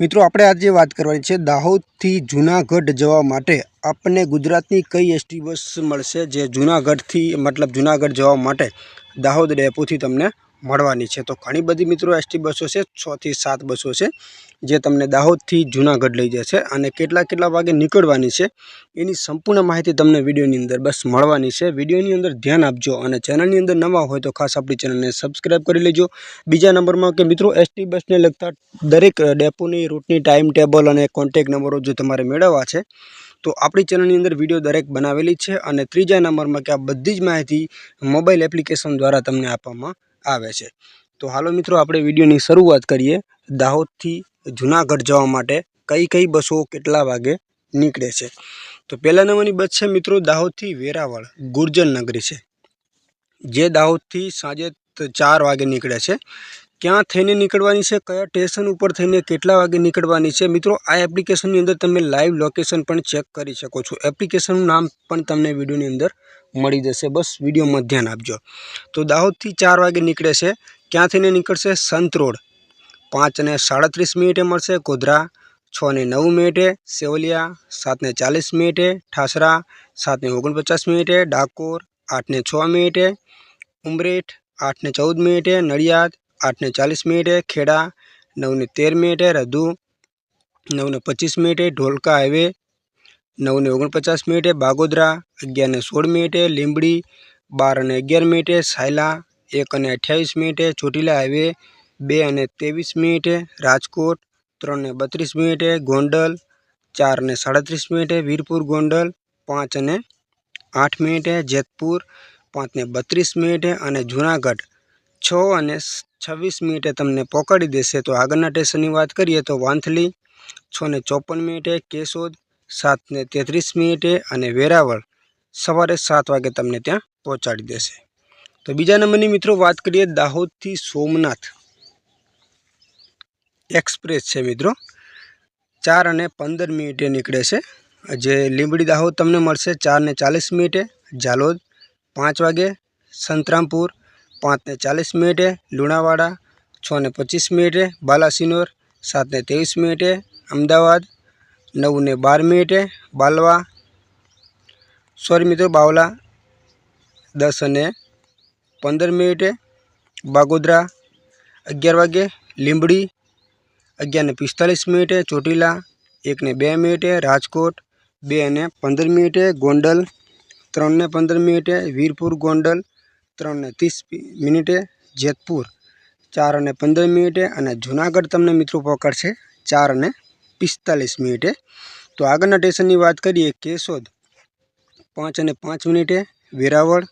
મિત્રો, આપણે આજે વાત કરવાની છે દાહોદથી જૂનાગઢ જવા માટે. આપણને ગુજરાતની કઈ એસટી બસ મળશે જે જૂનાગઢથી, મતલબ જૂનાગઢ જવા માટે દાહોદ ડેપોથી તમને મળવાની છે. તો ઘણી બધી મિત્રો એસટી બસો છે છથી સાત બસો છે, જે તમને દાહોદથી જૂનાગઢ લઈ જશે અને કેટલા કેટલા વાગે નીકળવાની છે એની સંપૂર્ણ માહિતી તમને વિડીયોની અંદર બસ મળવાની છે. વિડીયોની અંદર ધ્યાન આપજો અને ચેનલની અંદર નવા હોય તો ખાસ આપણી ચેનલને સબસ્ક્રાઈબ કરી લેજો. બીજા નંબરમાં કે મિત્રો એસટી બસને લગતા દરેક ડેપોની રૂટની ટાઈમ ટેબલ અને કોન્ટેક નંબરો જો તમારે મેળવવા છે, તો આપણી ચેનલની અંદર વીડિયો દરેક બનાવેલી છે અને ત્રીજા નંબરમાં કે આ બધી જ માહિતી મોબાઈલ એપ્લિકેશન દ્વારા તમને આપવામાં આવે છે. તો હાલો મિત્રો, આપણે વિડીયોની શરૂઆત કરીએ. દાહોદથી જૂનાગઢ જવા માટે કઈ કઈ બસો કેટલા વાગે નીકળે છે? તો પહેલા નંબરની બસ છે મિત્રો, દાહોદથી વેરાવળ, ગુર્જર નગરી છે. જે દાહોદથી સાંજે ચાર વાગે નીકળે છે. ક્યાં થઈને નીકળવાની છે, કયા સ્ટેશન ઉપર થઈને કેટલા વાગે નીકળવાની છે? મિત્રો, આ એપ્લિકેશનની અંદર તમે લાઈવ લોકેશન પણ ચેક કરી શકો છો. એપ્લિકેશનનું નામ પણ તમને વિડીયોની અંદર મળી જશે. બસ વિડીયોમાં ધ્યાન આપજો. તો દાહોદથી ચાર વાગે નીકળે છે. ક્યાંથી નીકળશે? સંત રોડ. પાંચ અને સાડત્રીસ મિનિટે મળશે. ગોધરા છ ને નવ મિનિટે. સેવલિયા સાત ને ચાલીસ મિનિટે. ઠાસરા સાત ને ઓગણપચાસ મિનિટે. ડાકોર આઠ ને છ મિનિટે. ઉમરેઠ આઠ ને ચૌદ મિનિટે. નડિયાદ આઠ ને ચાલીસ મિનિટે. ખેડા નવ ને તેર મિનિટે. રધુ નવ ને પચીસ મિનિટે. ઢોલકા હાઈવે નવ ને ઓગણપચાસ મિનિટે બાગોદરા, અગિયારને સોળ મિનિટે લીંબડી બાર અને અગિયાર મિનિટે સાયલા એક અને અઠ્યાવીસ મિનિટે ચોટીલા હાઈવે બે અને ત્રેવીસ મિનિટે રાજકોટ ત્રણ ને બત્રીસ મિનિટે ગોંડલ ચાર ને સાડત્રીસ મિનિટે વીરપુર ગોંડલ પાંચ અને આઠ મિનિટે જેતપુર પાંચ ને બત્રીસ મિનિટે અને જૂનાગઢ. છ અને છવ્વીસ મિનિટે તમને પકડી દેશે. તો આગળના સ્ટેશનની વાત કરીએ તો વાંથલી, છ ને ચોપન મિનિટે કેશોદ સાત ને તેત્રીસ મિનિટે અને વેરાવળ સવારે સાત વાગે તમને ત્યાં પહોંચાડી દેશે. તો બીજા નંબરની મિત્રો વાત કરીએ દાહોદથી સોમનાથ. એક્સપ્રેસ છે મિત્રો. ચાર અને પંદર મિનિટે નીકળે છે. જે લીંબડી દાહોદ તમને મળશે ચાર ને ચાલીસ મિનિટે, ઝાલોદ પાંચ વાગે, સંતરામપુર પાંચ ને ચાલીસ મિનિટે, લુણાવાડા છ ને પચીસ મિનિટે, બાલાસિનોર સાત ને ત્રેવીસ મિનિટે, અમદાવાદ નવ ને બાર મિનિટે બાલવા. સોરી મિત્રો, બાવલા. દસ અને પંદર મિનિટે બાગોદરા. અગિયાર વાગે લીંબડી. અગિયાર ને પિસ્તાલીસ મિનિટે ચોટીલા. એક ને બે મિનિટે રાજકોટ. બે અને પંદર મિનિટે ગોંડલ. ત્રણ ને પંદર મિનિટે વીરપુર ગોંડલ. ત્રણ ને ત્રીસ મિનિટે જેતપુર. ચાર અને પંદર મિનિટે અને જુનાગઢ તમને મિત્રો પકડશે ચાર અને પિસ્તાલીસ મિનિટે. તો આગળના સ્ટેશનની વાત કરીએ કેશોદ. પાંચ અને પાંચ મિનિટે વેરાવળ,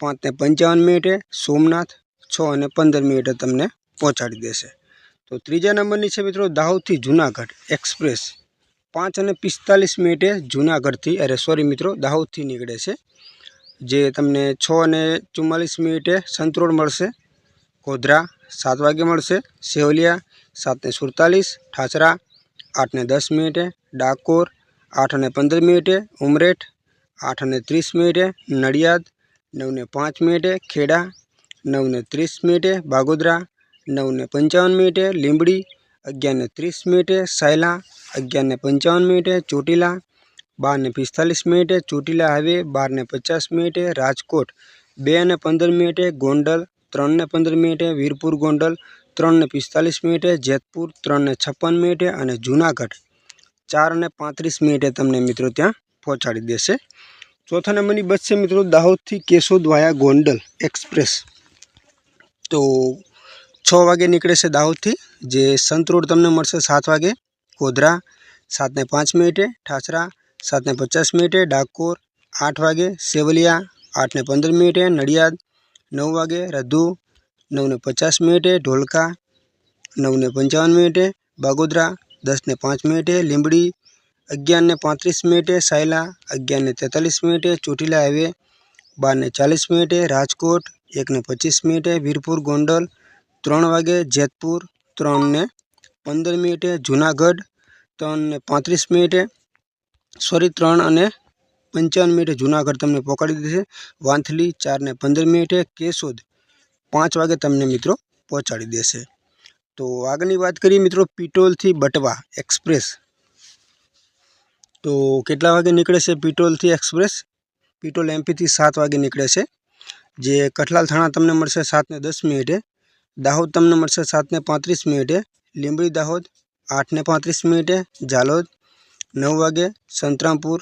પાંચ ને પંચાવન મિનિટે સોમનાથ, છ અને પંદર મિનિટે તમને પહોંચાડી દેશે. તો ત્રીજા નંબરની છે મિત્રો દાહોદથી જુનાગઢ એક્સપ્રેસ. પાંચ અને પિસ્તાલીસ મિનિટે જુનાગઢથી, અરે સોરી મિત્રો દાહોદથી નીકળે છે. જે તમને છ અને ચુમ્માલીસ મિનિટે સંતરોડ મળશે, ગોધરા સાત વાગે મળશે, સેવલિયા સાત ને સુડતાલીસ, ઠાસરા આઠ ને દસ મિનિટે ડાકોર આઠ અને પંદર મિનિટે ઉમરેઠ આઠ અને ત્રીસ મિનિટે નડિયાદ નવ ને પાંચ મિનિટે ખેડા નવ ને ત્રીસ મિનિટે બાગોદરા નવ ને પંચાવન મિનિટે લીંબડી અગિયાર ને ત્રીસ મિનિટે સાયલા અગિયાર ને પંચાવન મિનિટે ચોટીલા બાર ને પિસ્તાલીસ મિનિટે ચોટીલા હાઈવે બાર ને પચાસ મિનિટે રાજકોટ બે અને પંદર મિનિટે ગોંડલ ત્રણ ને પંદર મિનિટે વીરપુર ગોંડલ ત્રણ ને પિસ્તાલીસ મિનિટે, જેતપુર ત્રણ ને છપ્પન મિનિટે અને જૂનાગઢ ચાર અને પાંત્રીસ મિનિટે તમને મિત્રો ત્યાં પહોંચાડી દેશે. ચોથા નંબરની બસ છે મિત્રો દાહોદથી કેશોદ વાયા ગોંડલ એક્સપ્રેસ. તો છ વાગે નીકળે છે દાહોદથી, જે સંત રોડ તમને મળશે સાત વાગે, ગોધરા સાત ને પાંચ મિનિટે, ઠાસરા સાત ને પચાસ મિનિટે, ડાકોર આઠ વાગે, સેવલિયા આઠ ને પંદર મિનિટે, નડિયાદ નવ વાગે, રધુ નવ ને પચાસ મિનિટે ઢોલકા, નવને પંચાવન મિનિટે બાગોદરા, દસને પાંચ મિનિટે લીંબડી, અગિયારને પાંત્રીસ મિનિટે સાયલા, અગિયારને તેતાલીસ મિનિટે ચોટીલા હાઈવે, બારને ચાલીસ મિનિટે રાજકોટ, એકને પચીસ મિનિટે વીરપુર ગોંડલ, ત્રણ વાગે જેતપુર, ત્રણને પંદર મિનિટે જુનાગઢ, ત્રણને પાંત્રીસ મિનિટે, સોરી, ત્રણ અને પંચાવન મિનિટે જુનાગઢ તમને પહોંચાડી દેશે વાંથલી ચારને પંદર મિનિટે કેશોદ. પાંચ વાગે તમને મિત્રો પહોંચાડી દેશે. તો આગળની વાત કરીએ મિત્રો પિટોલથી બટવા એક્સપ્રેસ. તો કેટલા વાગે નીકળે છે પિટોલથી એક્સપ્રેસ? પિટોલ એમપીથી સાત વાગે નીકળે છે. જે કઠલાલ થાણા તમને મળશે સાતને દસ મિનિટે. દાહોદ તમને મળશે સાતને પાંત્રીસ મિનિટે. લીંબડી દાહોદ આઠને પાંત્રીસ મિનિટે. ઝાલોદ નવ વાગે. સંતરામપુર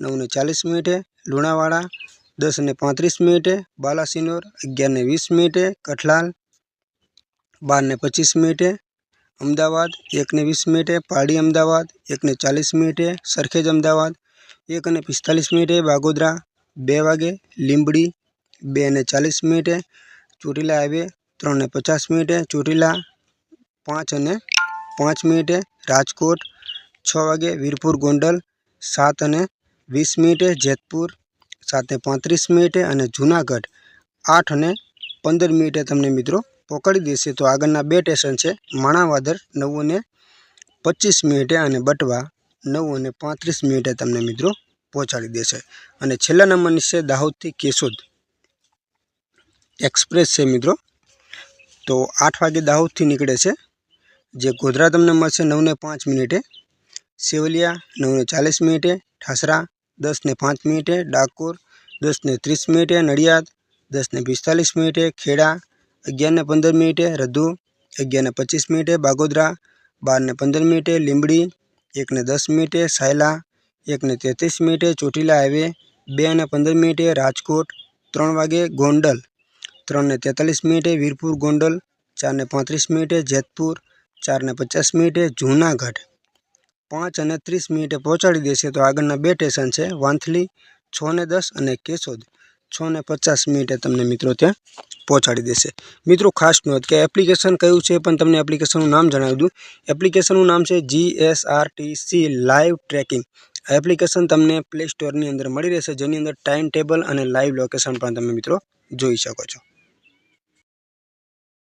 નવને ચાલીસ મિનિટે. લુણાવાડા દસ અને પાંત્રીસ મિનિટે બાલાસિનોર અગિયારને વીસ મિનિટે કઠલાલ બારને પચીસ મિનિટે અમદાવાદ એકને વીસ મિનિટે પારડી અમદાવાદ એકને ચાલીસ મિનિટે સરખેજ અમદાવાદ એક અને પિસ્તાલીસ મિનિટે બાગોદરા બે વાગે લીંબડી બે અને ચાલીસ મિનિટે ચોટીલા હાઈવે ત્રણને પચાસ મિનિટે ચોટીલા પાંચ અને પાંચ મિનિટે રાજકોટ છ વાગે વીરપુર ગોંડલ સાત અને વીસ મિનિટે જેતપુર સાતને પાંત્રીસ મિનિટે અને જૂનાગઢ આઠ અને પંદર મિનિટે તમને મિત્રો પકડી દેશે. તો આગળના બે સ્ટેશન છે, માણાવાદર નવ અને પચીસ મિનિટે અને બટવા નવ અને પાંત્રીસ મિનિટે તમને મિત્રો પહોંચાડી દેશે. અને છેલ્લા નંબરની છે, દાહોદથી કેશોદ એક્સપ્રેસ છે મિત્રો. તો આઠ વાગે દાહોદથી નીકળે છે, જે ગોધરા તમને મળશે નવને પાંચ મિનિટે, સેવલિયા નવને ચાલીસ મિનિટે, ઠાસરા દસને પાંચ મિનિટે ડાકોર દસને ત્રીસ મિનિટે નડિયાદ દસને પિસ્તાલીસ મિનિટે ખેડા અગિયારને પંદર મિનિટે રધુ અગિયારને પચીસ મિનિટે બાગોદરા બારને પંદર મિનિટે લીંબડી એકને દસ મિનિટે સાયલા એકને તેત્રીસ મિનિટે ચોટીલા હાઈવે બે અને પંદર મિનિટે રાજકોટ ત્રણ વાગે ગોંડલ ત્રણને તેતાલીસ મિનિટે વીરપુર ગોંડલ ચારને પાંત્રીસ મિનિટે જેતપુર ચારને પચાસ મિનિટે જૂનાગઢ પાંચ અને ત્રીસ મિનિટે પહોંચાડી દેશે તો આગળના બે સ્ટેશન છે, વાંથલી, છ ને દસ અને કેશોદ. છ ને પચાસ મિનિટે તમને મિત્રો ત્યાં પહોંચાડી દેશે મિત્રો, ખાસ નોંધ કે એપ્લિકેશન કયું છે પણ તમને એપ્લિકેશનનું નામ જણાવી દઉં. એપ્લિકેશનનું નામ છે G S R live tracking application તમને પ્લે સ્ટોરની અંદર મળી રહેશે, જેની અંદર ટાઈમ ટેબલ અને લાઈવ લોકેશન પણ તમે મિત્રો જોઈ શકો છો.